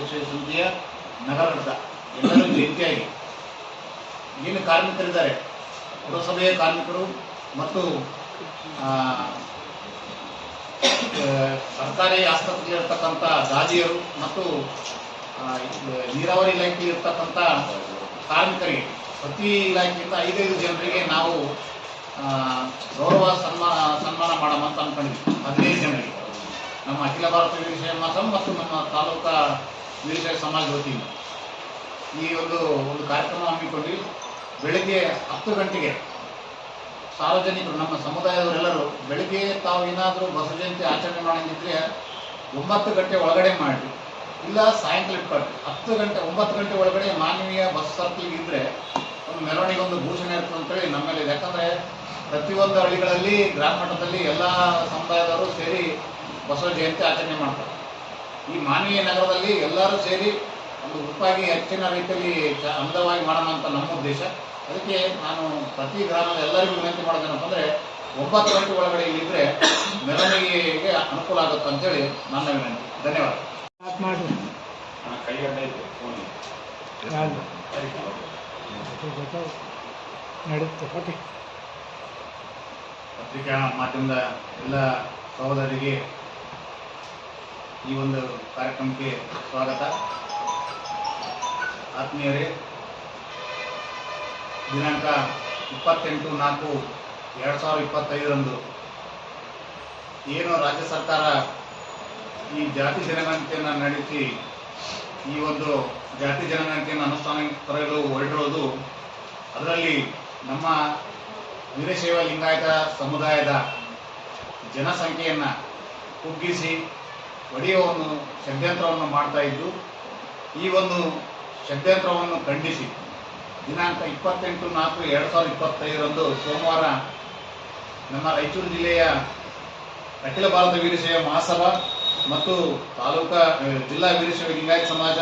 ವೀರಶೈವ ಸಮಿತಿಯ ನಗರದ ಎಲ್ಲರೂ ಜಯಂತಿಯಾಗಿ ಏನು ಕಾರ್ಮಿಕರಿದ್ದಾರೆ. ಪುರಸಭೆಯ ಕಾರ್ಮಿಕರು ಮತ್ತು ಸರ್ಕಾರಿ ಆಸ್ಪತ್ರೆಯಲ್ಲಿರ್ತಕ್ಕಂಥ ದಾದಿಯರು ಮತ್ತು ನೀರಾವರಿ ಇರ್ತಕ್ಕಂಥ ಕಾರ್ಮಿಕರಿಗೆ, ಪ್ರತಿ ಇಲಾಖೆಯಿಂದ ಐದೈದು ಜನರಿಗೆ ನಾವು ಗೌರವ ಸನ್ಮಾನ ಸನ್ಮಾನ ಮಾಡೋಣ ಅಂತ ಅನ್ಕೊಂಡಿದ್ವಿ. ಹದಿನೈದು ಜನರಿಗೆ. ನಮ್ಮ ಅಖಿಲ ಭಾರತ ವಿಷಯ ಮಹಾಸಭಾ ಮತ್ತು ನಮ್ಮ ತಾಲೂಕಾ ವೀರಶೈವ ಸಮಾಜ ವತಿಯಿಂದ ಈ ಒಂದು ಒಂದು ಕಾರ್ಯಕ್ರಮ ಹಮ್ಮಿಕೊಂಡು ಬೆಳಗ್ಗೆ ಹತ್ತು ಗಂಟೆಗೆ ಸಾರ್ವಜನಿಕರು, ನಮ್ಮ ಸಮುದಾಯದವರೆಲ್ಲರೂ ಬೆಳಿಗ್ಗೆ ತಾವು ಏನಾದರೂ ಬಸವ ಜಯಂತಿ ಆಚರಣೆ ಮಾಡಿದ್ರೆ ಒಂಬತ್ತು ಗಂಟೆ ಒಳಗಡೆ ಮಾಡಿ, ಇಲ್ಲ ಸಾಯಂಕಾಲ ಇಟ್ಕೊಳ್ರಿ ಹತ್ತು ಗಂಟೆ, ಒಂಬತ್ತು ಗಂಟೆ ಒಳಗಡೆ ಮಾನವೀಯ ಬಸ್ ಸರ್ಕಲ್ ಇದ್ದರೆ ಒಂದು ಮೆರವಣಿಗೆ, ಒಂದು ಭೂಷಣ ಇರ್ತದೆ ಅಂತೇಳಿ ನಮ್ಮಲ್ಲಿ. ಯಾಕಂದ್ರೆ ಪ್ರತಿಯೊಂದು ಹಳ್ಳಿಗಳಲ್ಲಿ ಗ್ರಾಮ ಮಟ್ಟದಲ್ಲಿ ಎಲ್ಲ ಸಮುದಾಯದವರು ಸೇರಿ ಬಸವ ಜಯಂತಿ ಆಚರಣೆ ಮಾಡ್ತಾರೆ. ಈ ಮಾನವೀಯ ನಗರದಲ್ಲಿ ಎಲ್ಲರೂ ಸೇರಿ ಒಂದು ಗುಂಪಾಗಿ ಹೆಚ್ಚಿನ ರೀತಿಯಲ್ಲಿ ಚ- ಅಂದವಾಗಿ ಮಾಡೋಣ ಅಂತ ನಮ್ಮ ಉದ್ದೇಶ. ಅದಕ್ಕೆ ನಾನು ಪ್ರತಿ ಗ್ರಾಮದ ಎಲ್ಲರಿಗೂ ವಿನಂತಿ ಮಾಡೋದೇನಪ್ಪ ಅಂದರೆ ಒಂಬತ್ತು ಗಂಟೆ ಒಳಗಡೆ ಇಲ್ಲಿದ್ರೆ ಮೆರವಣಿಗೆಗೆ ಅನುಕೂಲ ಆಗುತ್ತೆ ಅಂತೇಳಿ ನನ್ನ ವಿನಂತಿ. ಧನ್ಯವಾದ. ಪತ್ರಿಕಾ ಮಾಧ್ಯಮದ ಎಲ್ಲ ಸಹೋದರರಿಗೆ ಈ ಒಂದು ಕಾರ್ಯಕ್ರಮಕ್ಕೆ ಸ್ವಾಗತ. ಆತ್ಮೀಯರೇ, ದಿನಾಂಕ ಇಪ್ಪತ್ತೆಂಟು ನಾಲ್ಕು ಎರಡು ಸಾವಿರದ ಇಪ್ಪತ್ತೈದರಂದು ಏನು ರಾಜ್ಯ ಸರ್ಕಾರ ಈ ಜಾತಿ ಜನಗಣತಿಯನ್ನು ನಡೆಸಿ ಈ ಒಂದು ಜಾತಿ ಜನಗಣತಿಯನ್ನು ಅನುಷ್ಠಾನಕ್ಕೆ ತರಲು ಹೊರಟಿರೋದು ಅದರಲ್ಲಿ ನಮ್ಮ ವೀರಶೈವ ಲಿಂಗಾಯತ ಸಮುದಾಯದ ಜನಸಂಖ್ಯೆಯನ್ನು ಕುಗ್ಗಿಸಿ ಒಡೆಯುವ ಒಂದು ಷಡ್ಯಂತ್ರವನ್ನು ಮಾಡ್ತಾ ಇದ್ದು, ಈ ಒಂದು ಷಡ್ಯಂತ್ರವನ್ನು ಖಂಡಿಸಿ, ದಿನಾಂಕ ಇಪ್ಪತ್ತೆಂಟು ನಾಲ್ಕು ಎರಡು ಸಾವಿರದ ಇಪ್ಪತ್ತೈದರಂದು ಸೋಮವಾರ ನಮ್ಮ ರಾಯಚೂರು ಜಿಲ್ಲೆಯ ಅಖಿಲ ಭಾರತ ವೀರಶೈವ ಮಹಾಸಭಾ ಮತ್ತು ತಾಲೂಕಾ ಜಿಲ್ಲಾ ವೀರಶೈವ ಲಿಂಗಾಯತ ಸಮಾಜ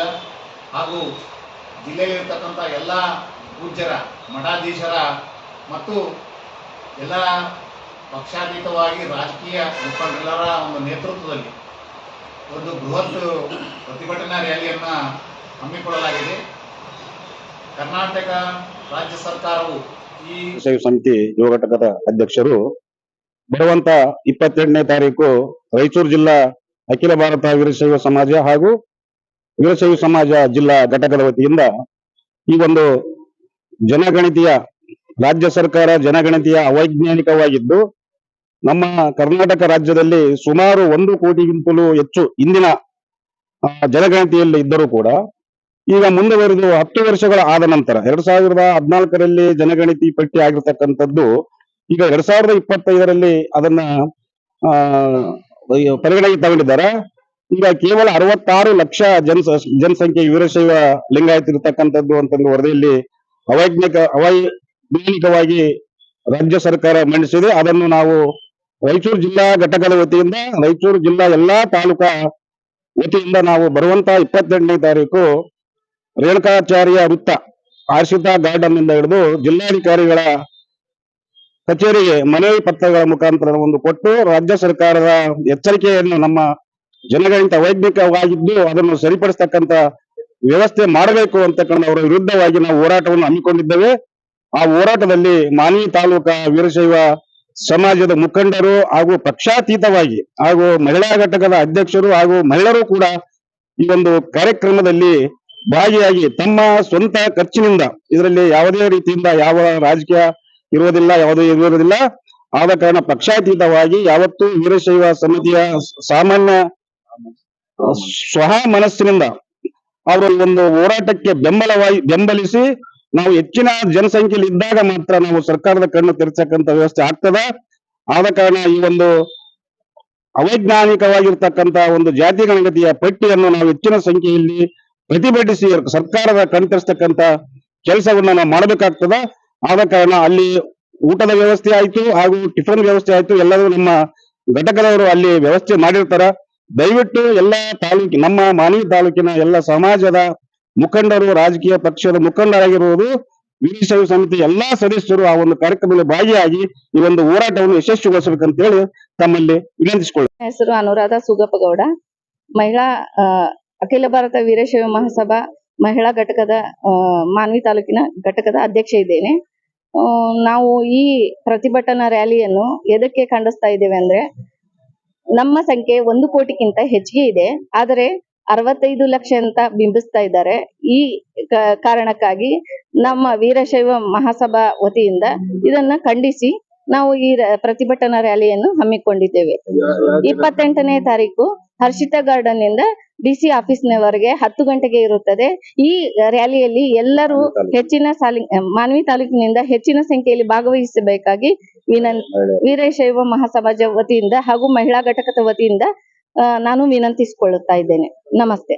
ಹಾಗೂ ಜಿಲ್ಲೆಯಲ್ಲಿರ್ತಕ್ಕಂಥ ಎಲ್ಲ ಪೂಜ್ಯರ, ಮಠಾಧೀಶರ ಮತ್ತು ಎಲ್ಲ ಪಕ್ಷಾತೀತವಾಗಿ ರಾಜಕೀಯ ಮುಖಂಡರ ಒಂದು ನೇತೃತ್ವದಲ್ಲಿ ಒಂದು ಬೃಹತ್ ಪ್ರತಿಭಟನಾ ರ್ಯಾಲಿಯನ್ನು ಹಮ್ಮಿಕೊಳ್ಳಲಾಗಿದೆ. ಕರ್ನಾಟಕ ರಾಜ್ಯ ಸರ್ಕಾರವು ಈ ಸಮಿತಿ ಯುವ ಘಟಕದ ಅಧ್ಯಕ್ಷರು ಬರುವಂತ ಇಪ್ಪತ್ತೆಂಟನೇ ತಾರೀಕು ರಾಯಚೂರು ಜಿಲ್ಲಾ ಅಖಿಲ ಭಾರತ ವೀರಶೈವ ಸಮಾಜ ಹಾಗೂ ವೀರಶೈವ ಸಮಾಜ ಜಿಲ್ಲಾ ಘಟಕದ ವತಿಯಿಂದ ಈ ಒಂದು ಜನಗಣತಿಯ ರಾಜ್ಯ ಸರ್ಕಾರ ಜನಗಣತಿಯ ಅವೈಜ್ಞಾನಿಕವಾಗಿದ್ದು ನಮ್ಮ ಕರ್ನಾಟಕ ರಾಜ್ಯದಲ್ಲಿ ಸುಮಾರು ಒಂದು ಕೋಟಿಗಿಂತಲೂ ಹೆಚ್ಚು ಇಂದಿನ ಜನಗಣತಿಯಲ್ಲಿ ಇದ್ದರೂ ಕೂಡ ಈಗ ಮುಂದುವರೆದು ಹತ್ತು ವರ್ಷಗಳ ಆದ ನಂತರ, ಎರಡ್ ಸಾವಿರದ ಹದಿನಾಲ್ಕರಲ್ಲಿ ಜನಗಣತಿ ಪಟ್ಟಿ ಆಗಿರ್ತಕ್ಕಂಥದ್ದು, ಈಗ ಎರಡ್ ಸಾವಿರದ ಇಪ್ಪತ್ತೈದರಲ್ಲಿ ಅದನ್ನ ಪರಿಗಣನೆಗೆ ತಗೊಂಡಿದ್ದಾರೆ. ಈಗ ಕೇವಲ ಅರವತ್ತಾರು ಲಕ್ಷ ಜನ, ಜನಸಂಖ್ಯೆ ವೀರಶೈವ ಲಿಂಗಾಯತ ಇರತಕ್ಕಂಥದ್ದು ಅಂತಂದು ವರದಿಯಲ್ಲಿ ಅವೈಜ್ಞಾನಿಕ ಅವೈಜ್ಞಾನಿಕವಾಗಿ ರಾಜ್ಯ ಸರ್ಕಾರ ಮಂಡಿಸಿದೆ. ಅದನ್ನು ನಾವು ರಾಯಚೂರು ಜಿಲ್ಲಾ ಘಟಕದ ವತಿಯಿಂದ ರಾಯಚೂರು ಜಿಲ್ಲಾ ಎಲ್ಲಾ ತಾಲೂಕಾ ವತಿಯಿಂದ ನಾವು ಬರುವಂತ ಇಪ್ಪತ್ತೆಂಟನೇ ತಾರೀಕು ರೇಣುಕಾಚಾರ್ಯ ವೃತ್ತ ಆರ್ಷಿತಾ ಗಾರ್ಡನ್ನಿಂದ ಹಿಡಿದು ಜಿಲ್ಲಾಧಿಕಾರಿಗಳ ಕಚೇರಿಗೆ ಮನವಿ ಪತ್ರಗಳ ಮುಖಾಂತರ ಒಂದು ಕೊಟ್ಟು ರಾಜ್ಯ ಸರ್ಕಾರದ ಎಚ್ಚರಿಕೆಯನ್ನು ನಮ್ಮ ಜನಗಳಿಂದ ವೈಜ್ಞಾನಿಕವಾಗಿದ್ದು ಅದನ್ನು ಸರಿಪಡಿಸತಕ್ಕಂತ ವ್ಯವಸ್ಥೆ ಮಾಡಬೇಕು ಅಂತಕ್ಕಂಥ ಅವರ ವಿರುದ್ಧವಾಗಿ ನಾವು ಹೋರಾಟವನ್ನು ಹಮ್ಮಿಕೊಂಡಿದ್ದೇವೆ. ಆ ಹೋರಾಟದಲ್ಲಿ ಮಾನಿ ತಾಲೂಕಾ ವೀರಶೈವ ಸಮಾಜದ ಮುಖಂಡರು ಹಾಗೂ ಪಕ್ಷಾತೀತವಾಗಿ ಹಾಗೂ ಮಹಿಳಾ ಘಟಕದ ಅಧ್ಯಕ್ಷರು ಹಾಗೂ ಮಹಿಳೆಯರು ಕೂಡ ಈ ಒಂದು ಕಾರ್ಯಕ್ರಮದಲ್ಲಿ ಭಾಗಿಯಾಗಿ ತಮ್ಮ ಸ್ವಂತ ಖರ್ಚಿನಿಂದ ಇದರಲ್ಲಿ ಯಾವುದೇ ರೀತಿಯಿಂದ ಯಾವ ರಾಜಕೀಯ ಇರುವುದಿಲ್ಲ, ಯಾವುದೇ ಇರುವುದಿಲ್ಲ. ಆದ ಕಾರಣ ಪಕ್ಷಾತೀತವಾಗಿ ಯಾವತ್ತೂ ವೀರಶೈವ ಸಮಿತಿಯ ಸಾಮಾನ್ಯ ಸ್ವಹ ಮನಸ್ಸಿನಿಂದ ಅವರ ಒಂದು ಹೋರಾಟಕ್ಕೆ ಬೆಂಬಲವಾಗಿ ಬೆಂಬಲಿಸಿ ನಾವು ಹೆಚ್ಚಿನ ಜನಸಂಖ್ಯೆಯಲ್ಲಿ ಇದ್ದಾಗ ಮಾತ್ರ ನಾವು ಸರ್ಕಾರದ ಕಣ್ಣು ತೆರೆಸಕ್ಕಂತ ವ್ಯವಸ್ಥೆ ಆಗ್ತದ. ಆದ ಕಾರಣ ಈ ಒಂದು ಅವೈಜ್ಞಾನಿಕವಾಗಿರ್ತಕ್ಕಂತ ಒಂದು ಜಾತಿ ಗಣಗತಿಯ ಪಟ್ಟಿಯನ್ನು ನಾವು ಹೆಚ್ಚಿನ ಸಂಖ್ಯೆಯಲ್ಲಿ ಪ್ರತಿಭಟಿಸಿ ಸರ್ಕಾರದ ಕಣ್ತರಿಸ್ತಕ್ಕಂತ ಕೆಲಸವನ್ನ ನಾವು ಮಾಡಬೇಕಾಗ್ತದ. ಆದ ಕಾರಣ ಅಲ್ಲಿ ಊಟದ ವ್ಯವಸ್ಥೆ ಆಯ್ತು ಹಾಗೂ ಟಿಫನ್ ವ್ಯವಸ್ಥೆ ಆಯ್ತು, ಎಲ್ಲರೂ ನಮ್ಮ ಘಟಕದವರು ಅಲ್ಲಿ ವ್ಯವಸ್ಥೆ ಮಾಡಿರ್ತಾರ. ದಯವಿಟ್ಟು ಎಲ್ಲ ತಾಲೂಕಿನ ನಮ್ಮ ಮಾನವಿ ತಾಲೂಕಿನ ಎಲ್ಲ ಸಮಾಜದ ಮುಖಂಡರು, ರಾಜಕೀಯ ಪಕ್ಷದ ಮುಖಂಡರಾಗಿರುವುದು ವೀರಶೈವ ಸಮಿತಿ ಎಲ್ಲಾ ಸದಸ್ಯರು ಆ ಒಂದು ಕಾರ್ಯಕ್ರಮದಲ್ಲಿ ಭಾಗಿಯಾಗಿ ಈ ಒಂದು ಹೋರಾಟವನ್ನು ಯಶಸ್ವಿಗೊಳಿಸಬೇಕಂತ ಹೇಳಿ ತಮ್ಮಲ್ಲಿ ವಿನಂತಿಸಿಕೊಳ್ಳಿ ಹೆಸರು ಅನುರಾಧ ಸುಗಪ್ಪಗೌಡ. ಮಹಿಳಾ ಅಖಿಲ ಭಾರತ ವೀರಶೈವ ಮಹಾಸಭಾ ಮಹಿಳಾ ಘಟಕದ ಮಾನ್ವಿ ತಾಲೂಕಿನ ಘಟಕದ ಅಧ್ಯಕ್ಷ ಇದ್ದೇನೆ. ನಾವು ಈ ಪ್ರತಿಭಟನಾ ರ್ಯಾಲಿಯನ್ನು ಎದಕ್ಕೆ ಖಂಡಿಸ್ತಾ ಇದ್ದೇವೆ ಅಂದ್ರೆ ನಮ್ಮ ಸಂಖ್ಯೆ ಒಂದು ಕೋಟಿಗಿಂತ ಹೆಚ್ಚಿಗೆ ಇದೆ. ಆದರೆ ಅರವತ್ತೈದು ಲಕ್ಷ ಅಂತ ಬಿಂಬಿಸ್ತಾ ಇದ್ದಾರೆ. ಈ ಕಾರಣಕ್ಕಾಗಿ ನಮ್ಮ ವೀರಶೈವ ಮಹಾಸಭಾ ವತಿಯಿಂದ ಇದನ್ನ ಖಂಡಿಸಿ ನಾವು ಈ ಪ್ರತಿಭಟನಾ ರ್ಯಾಲಿಯನ್ನು ಹಮ್ಮಿಕೊಂಡಿದ್ದೇವೆ. ಇಪ್ಪತ್ತೆಂಟನೇ ತಾರೀಕು ಹರ್ಷಿತಾ ಗಾರ್ಡನ್ನಿಂದ ಡಿಸಿ ಆಫೀಸ್ನವರೆಗೆ ಹತ್ತು ಗಂಟೆಗೆ ಇರುತ್ತದೆ. ಈ ರ್ಯಾಲಿಯಲ್ಲಿ ಎಲ್ಲರೂ ಹೆಚ್ಚಿನ ಸಾಲಿ, ಮಾನ್ವಿ ತಾಲೂಕಿನಿಂದ ಹೆಚ್ಚಿನ ಸಂಖ್ಯೆಯಲ್ಲಿ ಭಾಗವಹಿಸಬೇಕಾಗಿ ವೀರಶೈವ ಮಹಾಸಮಾಜ ವತಿಯಿಂದ ಹಾಗೂ ಮಹಿಳಾ ಘಟಕದ ವತಿಯಿಂದ ನಾನು ವಿನಂತಿಸಿಕೊಳ್ಳುತ್ತಾ ಇದ್ದೇನೆ. ನಮಸ್ತೆ.